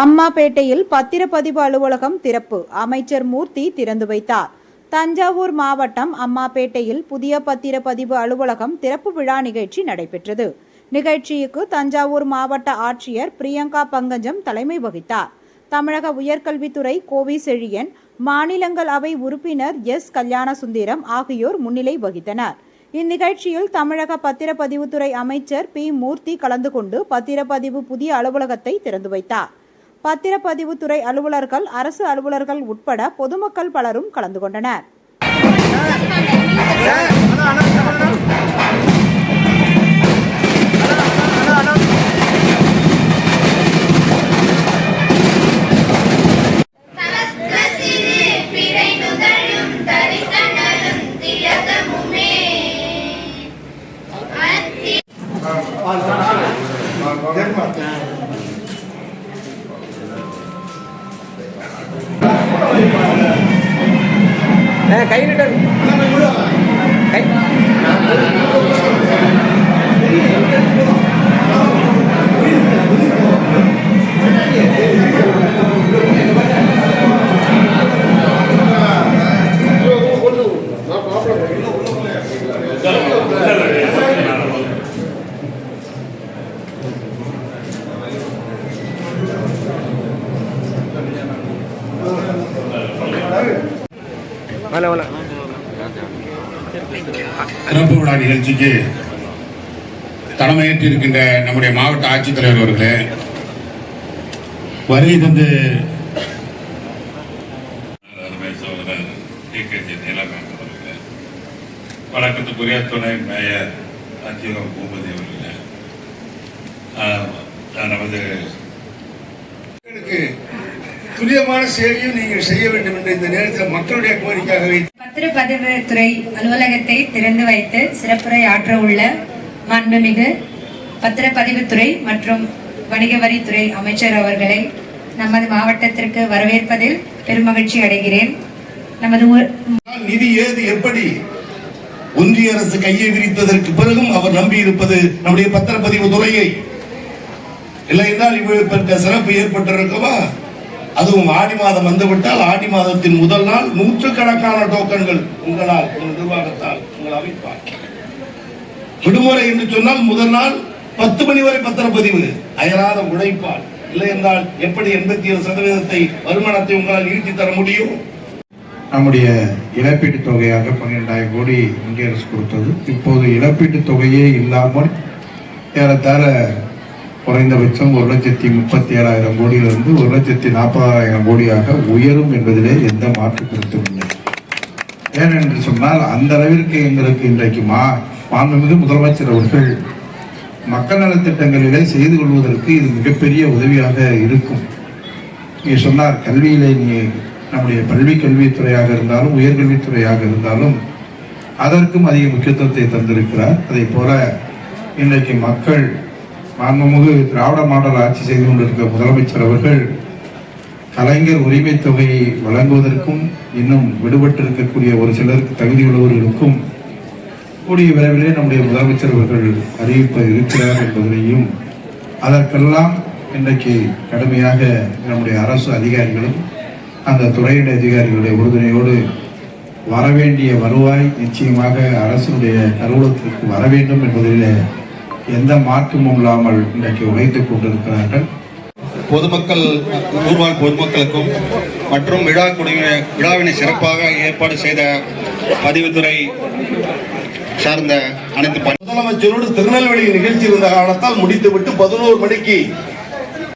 அம்மாபேட்டையில் பத்திரப்பதிவு அலுவலகம் திறப்பு. அமைச்சர் மூர்த்தி திறந்து வைத்தார். தஞ்சாவூர் மாவட்டம் அம்மாபேட்டையில் புதிய பத்திரப்பதிவு அலுவலகம் திறப்பு விழா நிகழ்ச்சி நடைபெற்றது. நிகழ்ச்சிக்கு தஞ்சாவூர் மாவட்ட ஆட்சியர் பிரியங்கா பங்கஜம் தலைமை வகித்தார். தமிழக உயர்கல்வித்துறை கோவி செழியன் மாநிலங்களவை உறுப்பினர் எஸ். கல்யாணசுந்தரம் ஆகியோர் முன்னிலை வகித்தனர். இந்நிகழ்ச்சியில் தமிழக பத்திரப்பதிவுத்துறை அமைச்சர் பி. மூர்த்தி கலந்து கொண்டு பத்திரப்பதிவு புதிய அலுவலகத்தை திறந்து வைத்தார். பத்திரப்பதிவுத்துறை அலுவலர்கள் அரசு அலுவலர்கள் உட்பட பொதுமக்கள் பலரும் கலந்து கொண்டனர். கை கை. திறப்பு விழா நிகழ்ச்சிக்கு தலைமையேற்று இருக்கின்ற நம்முடைய மாவட்ட ஆட்சித்தலைவர் அவர்களே வருகை தந்து வழக்கத்துக்குரிய துணை மேயர் அஞ்சுகம் பூபதி அவர்களே நமது துல்லியமான சேவையும் நீங்கள் செய்ய வேண்டும் என்ற இந்த நேரத்தில் மக்களுடைய கோரிக்கையாக வைத்து பத்திரப்பதிவுத்துறை அலுவலகத்தை திறந்து வைத்து சிறப்புரை ஆற்ற உள்ள மாண்புமிகு பத்திரப்பதிவுத்துறை மற்றும் வணிக வரித்துறை அமைச்சர் அவர்களை நமது மாவட்டத்திற்கு வரவேற்பதில் பெருமகிழ்ச்சி அடைகிறேன். நமது நிதி ஏது எப்படி ஒன்றிய அரசு கையை விரித்ததற்கு பிறகும் அவர் நம்பி இருப்பது நம்முடைய பத்திரப்பதிவு துறையை. இல்லை என்றால் இவ்வளவு சிறப்பு ஏற்பட்டிருக்கவா? அதுவும் ஆடி மாதம் வந்துவிட்டால் ஆடி மாதத்தின் முதல் நாள் நூற்றுக்கணக்கான டோக்கன்கள் உங்களால் உங்கள் நிர்வாகத்தால் உங்கள் அமைப்பால் விடுமுறை என்று சொன்னால் முதல் நாள் பத்து மணி வரை பத்திரப்பதிவு அயராத உழைப்பால். இல்லை என்றால் எப்படி எண்பத்தி ஏழு சதவீதத்தை வருமானத்தை உங்களால் ஈட்டி தர முடியும்? நம்முடைய இழப்பீட்டுத் தொகையாக பன்னிரெண்டாயிரம் கோடி இந்திய அரசு கொடுத்தது. இப்போது இழப்பீட்டுத் தொகையே இல்லாமல் ஏறத்தாழ குறைந்தபட்சம் ஒரு லட்சத்தி முப்பத்தி ஏழாயிரம் கோடியிலிருந்து ஒரு லட்சத்தி நாற்பதாயிரம் கோடியாக உயரும் என்பதிலே எந்த மாற்று கருத்தும் இல்லை. ஏனென்று சொன்னால் அந்த அளவிற்கு எங்களுக்கு இன்றைக்கு மா மாண்புமிகு முதலமைச்சர் அவர்கள் மக்கள் நலத்திட்டங்களிலே செய்து கொள்வதற்கு இது மிகப்பெரிய உதவியாக இருக்கும். நீ சொன்னார் கல்வியிலே நீ நம்முடைய பள்ளி கல்வித்துறையாக இருந்தாலும் உயர்கல்வித்துறையாக இருந்தாலும் அதற்கும் அதிக முக்கியத்துவத்தை தந்திருக்கிறார். அதே போல இன்றைக்கு மக்கள் மாண்புமிகு திராவிட மாடல் ஆட்சி செய்து கொண்டிருக்கிற முதலமைச்சர் அவர்கள் கலைஞர் உரிமை தொகையை வழங்குவதற்கும் இன்னும் விடுபட்டிருக்கக்கூடிய ஒரு சிலருக்கு தகுதியுள்ளவர்களுக்கும் கூடிய விரைவிலே நம்முடைய முதலமைச்சர் அவர்கள் அறிவிப்ப இருக்கிறார் என்பதனையும் அதற்கெல்லாம் இன்றைக்கு கடுமையாக நம்முடைய அரசு அதிகாரிகளும் அந்த துறையிட அதிகாரிகளுடைய உறுதுணையோடு வரவேண்டிய வருவாய் நிச்சயமாக அரசுடைய அலுவலகத்திற்கு வர வேண்டும் என்பதில் எந்த மாற்றமும் இல்லாமல் இன்றைக்கு உழைத்துக் கொண்டிருக்கிறார்கள். பொதுமக்கள் ஊர்வாழ் பொதுமக்களுக்கும் மற்றும் விழா விழாவினை சிறப்பாக ஏற்பாடு செய்த பதிவுத்துறை சார்ந்த அனைத்து முதலமைச்சரோடு திருநெல்வேலி நிகழ்ச்சி இருந்த காரணத்தால் முடித்துவிட்டு பதினோரு மணிக்கு